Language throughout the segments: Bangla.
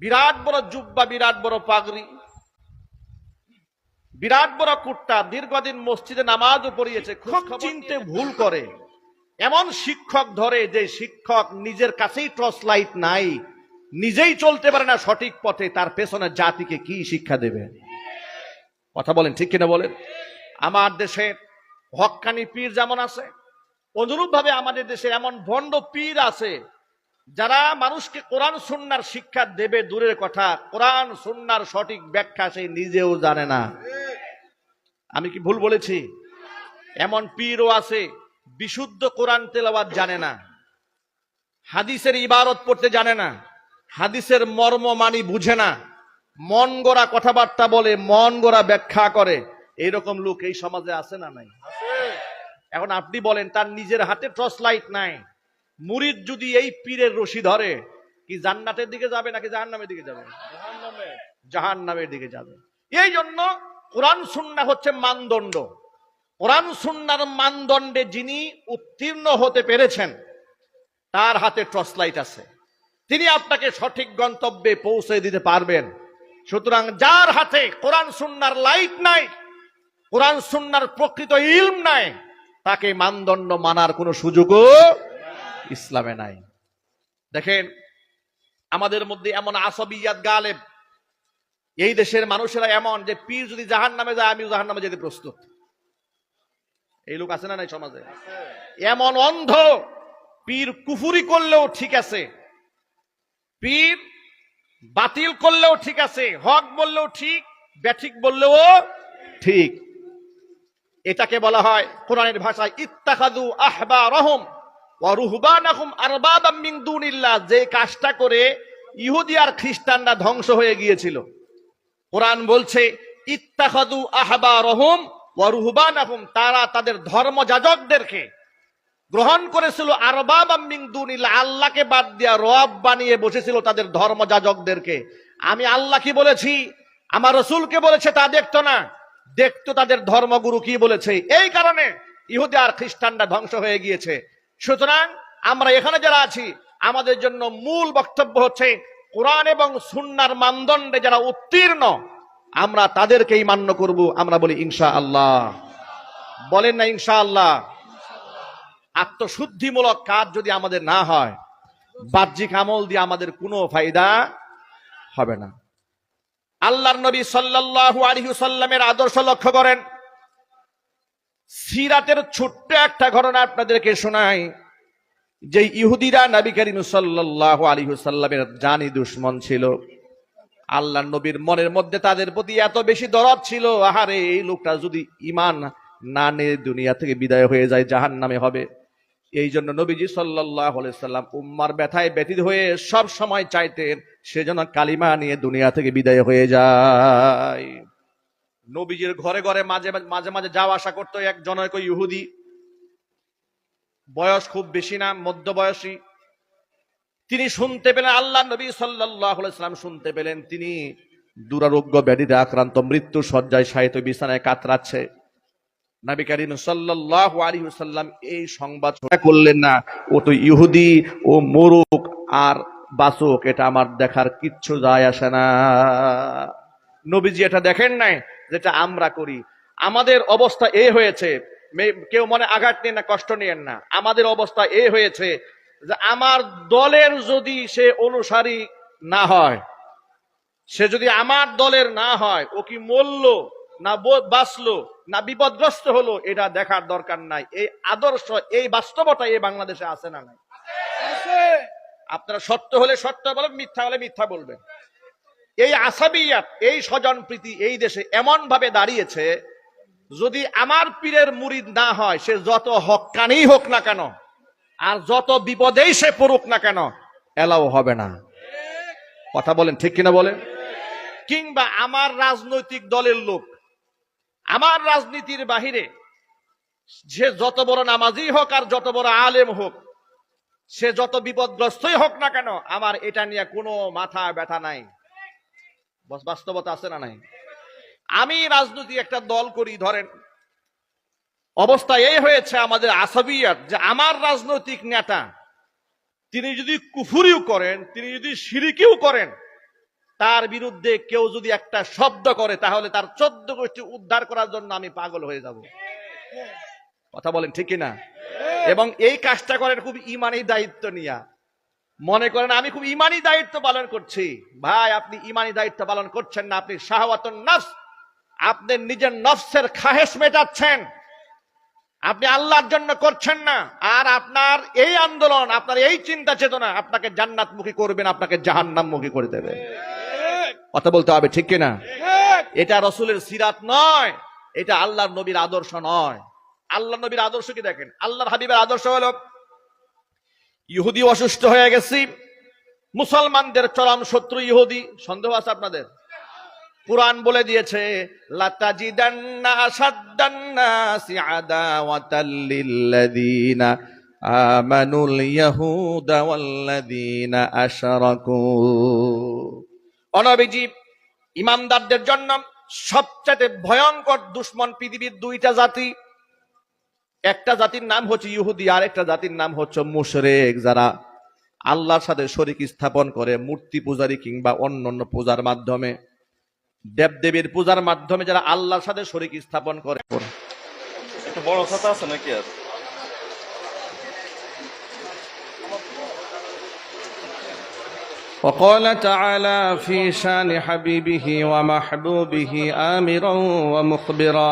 বিরাট বড় জুব্বা বিরাট বড় পাগড়ি বিরাট বড় কুট্টা দীর্ঘদিন মসজিদে নামাজও পড়িয়েছে খুব চিনতে ভুল করে। এমন শিক্ষক ধরে যে শিক্ষক নিজের কাছেই টর্চ লাইট নাই নিজেই চলতে পারে না সঠিক পথে তার পেছনে জাতিকে কি শিক্ষা দেবে? কথা বলেন ঠিক কিনা বলেন? আমার দেশে হক্কানি পীর যেমন আছে অনুরূপ ভাবে আমাদের দেশে এমন ভণ্ড পীর আছে যারা মানুষকে কোরআন সুন্নার শিক্ষা দেবে দূরের কথা কোরআন সুন্নার সঠিক ব্যাখ্যা সে নিজেও জানে না। আমি কি ভুল বলেছি? এমন পীরও আছে বিশুদ্ধ কোরআন তেলাওয়াত জানে না। হাদিসের ইবারত পড়তে জানে না। হাদিসের মর্ম মানি বুঝে না। মন গড়া কথাবার্তা বলে মন গড়া ব্যাখ্যা করে। এইরকম লোক এই সমাজে আছে না নাই? এখন আপনি বলেন তার নিজের হাতে টর্চ লাইট নাই। মুরিদ যদি এই পীরের রশি ধরে, কি জান্নাতের দিকে যাবে নাকি জাহান্নামের দিকে যাবে? জাহান নামের দিকে যাবে। এই জন্য কোরআন সুন্না হচ্ছে মানদণ্ড। কোরআন সুন্নার মানদণ্ডে যিনি উত্তীর্ণ হতে পেরেছেন, তার হাতে টর্চ লাইট আছে। তিনি আপনাকে সঠিক গন্তব্যে পৌঁছে দিতে পারবেন। সুতরাং যার হাতে কোরআন সুন্নার লাইট নাই, কোরআন সুন্নার প্রকৃত ইলম নাই, তাকে মানদণ্ড মানার কোনো সুযোগও ইসলামে নাই। দেখেন, আমাদের মধ্যে এমন আসবিয়াত গালেব। এই দেশের মানুষেরা এমন যে পীর যদি জাহান নামে যায়, আমিও জাহান নামে যেতে প্রস্তুত। এই লোক আছে না নাই সমাজে? এমন অন্ধ পীর কুফুরি করলেও ঠিক আছে। পীর বাতিল করলেও ঠিক আছে। হক বললেও ঠিক, ব্যাঠিক বললেও ঠিক। এটাকে বলা হয় কোরআনের ভাষায় ইত্তাখাদু আহবা রহম যে কাজটা করে ইহুদি আর খ্রিস্টানরা ধ্বংস হয়ে গিয়েছিল। কোরআন বলছে ইত্তাখাদু আহবা রহম ওয়ারুহবানাহুম তারা তাদের ধর্মযাজকদেরকে গ্রহণ করেছিল আরবাবাম মিন আল্লাহকে বাদ দিয়া রব বানিয়ে বসেছিল তাদের ধর্মযাজকদেরকে। আমি আল্লাহ কি বলেছি? আমার রসুলকে বলেছে তা দেখতো না। দেখতো তাদের ধর্মগুরু কি বলেছে? এই কারণে ইহুদি আর খ্রিস্টানরা ধ্বংস হয়ে গিয়েছে। সুতরাং আমরা এখানে যারা আছি, আমাদের জন্য মূল বক্তব্য হচ্ছে, কোরআন এবং সুন্নার মানদণ্ডে যারা উত্তীর্ণ, আমরা তাদেরকেই মান্য করব, আমরা বলি ইনশা আল্লাহ বলেন না ইনশা আল্লাহ আত্মশুদ্ধিমূলক কাজ যদি আমাদের না হয়, বাহ্যিক আমল দিয়ে আমাদের কোনো ফায়দা হবে না। আল্লাহর নবী সাল্লাল্লাহু আলাইহি সাল্লামের আদর্শ লক্ষ্য করেন সিরাতের ছোট্ট একটা ঘটনা আপনাদেরকে শোনাই, যে ইহুদিরা নবী করিম সাল্লাল্লাহু আলাইহি সাল্লামের জানি দুশ্মন ছিল। আল্লাহ নবীর মনের মধ্যে তাদের প্রতি এত বেশি দরদ ছিল, আহারে, এই লোকটা যদি ইমান না নিয়ে, দুনিয়া থেকে বিদায় হয়ে যায় জাহান নামে হবে। এই জন্য নবীজি সাল্লাহ সাল্লাম উম্মার ব্যথায় ব্যতীত হয়ে সব সময় চাইতেন সেজন্য কালিমা নিয়ে দুনিয়া থেকে বিদায় হয়ে যায়। নবীজির ঘরে ঘরে মাঝে মাঝে মাঝে যাওয়া আসা করতো এক জনৈক ইহুদি। বয়স খুব বেশি না, মধ্য বয়সী। তিনি শুনতে পেলেন, আল্লাহ নবী সাল্লাম শুনতে পেলেন, তিনি দুরারোগ্য ব্যাধিতে আক্রান্ত, মৃত্যু সজ্জায় সাহিত্য বিছানায় কাতরাচ্ছে। নবী করিম ওয়াসাল্লাম এই সংবাদ করলেন না, ও তো ইহুদি, ও মোরক আর বাসক এটা আমার দেখার কিচ্ছু যায় আসে না। নবীজি এটা দেখেন নাই যেটা আমরা করি। আমাদের অবস্থা এ হয়েছে কেউ মনে আঘাত নিয়ে না কষ্ট নিয়েন না। আমাদের অবস্থা এ হয়েছে যে আমার দলের যদি সে অনুসারী না হয় সে যদি আমার দলের না হয় ও কি মরল না বাঁচলো না বিপদগ্রস্ত হলো এটা দেখার দরকার নাই। এই আদর্শ এই বাস্তবতা এই বাংলাদেশে আছে না নাই? আপনারা সত্য হলে সত্য বলবেন মিথ্যা হলে মিথ্যা বলবেন। এই আসাবিয়াত এই স্বজন প্রীতি এই দেশে এমন ভাবে দাঁড়িয়েছে, যদি আমার পীরের মুরিদ না হয়, সে যত হকানি হোক না কেন, আর যত বিপদেই সে পড়ুক না কেন, এলাও হবে না। কথা বলেন, ঠিক কিনা বলেন? কিংবা আমার রাজনৈতিক দলের লোক, আমার রাজনীতির বাহিরে, সে যত বড় নামাজি হোক আর যত বড় আলেম হোক, সে যত বিপদগ্রস্তই হোক না কেন, আমার এটা নিয়ে কোনো মাথা ব্যথা নাই। বাস্তবতা আছে না নাই? আমি রাজনীতি একটা দল করি ধরেন। অবস্থা এই হয়েছে আমাদের আসাবিয়াত যে আমার রাজনৈতিক নেতা তিনি যদি কুফুরিও করেন তিনি যদি সিরিকিও করেন তার বিরুদ্ধে কেউ যদি একটা শব্দ করে তাহলে তার চোদ্দ গোষ্ঠী উদ্ধার করার জন্য আমি পাগল হয়ে যাব। কথা বলেন ঠিক না এবং এই কাজটা করেন খুব ইমানি দায়িত্ব নিয়া। মনে করেন, আমি খুব ইমানি দায়িত্ব পালন করছি। ভাই, আপনি ইমানি দায়িত্ব পালন করছেন না, আপনি শাহওয়াতন নফস, আপনি নিজের নফসের খাহেশ মেটাচ্ছেন। আপনি আল্লাহর জন্য করছেন না, আর আপনার এই আন্দোলন, আপনার এই চিন্তা চেতনা আপনাকে জান্নাতমুখী করবেন আপনাকে জাহান্নামমুখী করে দেবে। কথা বলতে হবে, ঠিক কিনা? এটা রসুলের সিরাত নয়, এটা আল্লাহর নবীর আদর্শ নয়। আল্লাহ নবীর আদর্শ কি দেখেন? আল্লাহর হাবিবের আদর্শ হলো ইহুদি অসুস্থ হয়ে গেছি। মুসলমানদের চরম শত্রু ইহুদি। সন্দেহ আছে আপনাদের? কোরআন বলে দিয়েছে, লাতাজিদান্না ইমানদারদের জন্য সবচেয়ে ভয়ঙ্কর দুশ্মন পৃথিবীর দুইটা জাতি। একটা জাতির নাম হচ্ছে ইহুদি আর একটা জাতির নাম হচ্ছে মুশরেক যারা আল্লাহর সাথে শরিক স্থাপন করে মূর্তি পূজারি কিংবা অন্য অন্য পূজার মাধ্যমে দেবদেবীর পূজার মাধ্যমে যারা আল্লাহর সাথে শরিক স্থাপন করে একটু বড় খাতা আছে নাকি আর وقال تعالى في شان حبيبه ومحبوبه آمرا ومخبرا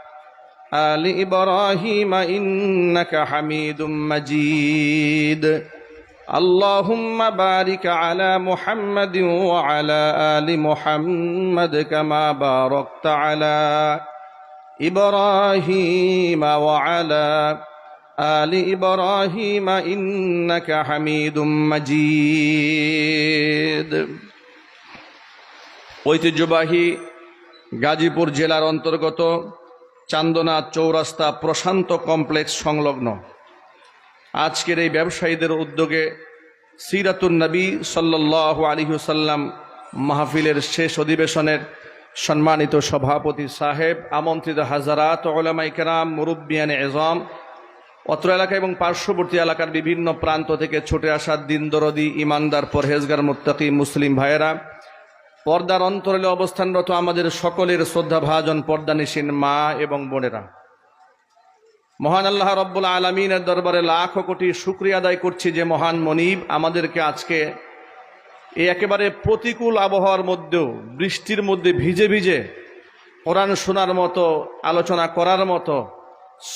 ال ابراهيم انك حميد مجيد اللهم بارك على محمد وعلى ال محمد كما باركت على ابراهيم وعلى آل إبراهيم إنك حميد مجيد ঐতিহ্যবাহী গাজীপুর জেলার অন্তর্গত চান্দনা চৌরাস্তা প্রশান্ত কমপ্লেক্স সংলগ্ন। আজকের এই ব্যবসায়ীদের উদ্যোগে সিরাতুন নবী সাল্লাহ আলিহুসাল্লাম মাহফিলের শেষ অধিবেশনের সম্মানিত সভাপতি সাহেব, আমন্ত্রিত হাজারাত ওলামাই কেরাম, মুরব্বিয়ান এজম, অত্র এলাকা এবং পার্শ্ববর্তী এলাকার বিভিন্ন প্রান্ত থেকে ছুটে আসা দিনদরদি, ইমানদার, পরহেজগার, মুত্তাকি, মুসলিম ভাইয়েরা পর্দার অন্তরালে অবস্থানরত আমাদের সকলের শ্রদ্ধা ভাজন পর্দানিসীন মা এবং বোনেরা। মহান আল্লাহ রব্বুল আলমিনের দরবারে লাখ কোটি শুক্রিয়া আদায় করছি যে মহান মনিব আমাদেরকে আজকে এই একেবারে প্রতিকূল আবহাওয়ার মধ্যেও, বৃষ্টির মধ্যে ভিজে ভিজে কোরআন শোনার মতো, আলোচনা করার মতো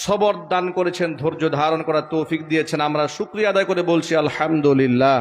সবর দান করেছেন, ধৈর্য ধারণ করার তৌফিক দিয়েছেন। আমরা শুক্রিয়া আদায় করে বলছি, আলহামদুলিল্লাহ।